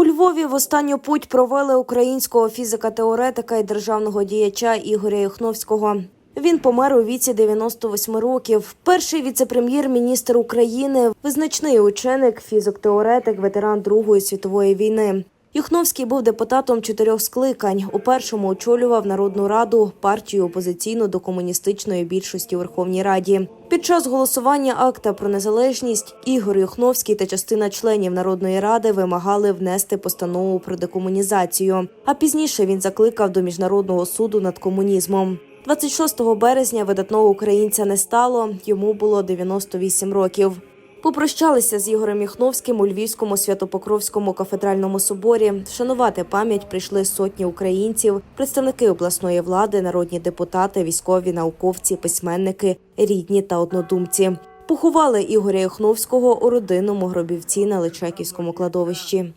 У Львові в останню путь провели українського фізика-теоретика і державного діяча Ігоря Юхновського. Він помер у віці 98 років. Перший віце-прем'єр-міністр України, визначний ученик, фізик-теоретик, ветеран Другої світової війни. Юхновський був депутатом чотирьох скликань. У першому очолював Народну раду партію опозиційну до комуністичної більшості Верховній Раді. Під час голосування акта про незалежність Ігор Юхновський та частина членів Народної ради вимагали внести постанову про декомунізацію. А пізніше він закликав до міжнародного суду над комунізмом. 26 березня видатного українця не стало. Йому було 98 років. Попрощалися з Ігорем Міхновським у Львівському Святопокровському кафедральному соборі. Вшанувати пам'ять прийшли сотні українців, представники обласної влади, народні депутати, військові, науковці, письменники, рідні та однодумці. Поховали Ігоря Яхновського у родинному гробівці на Личаківському кладовищі.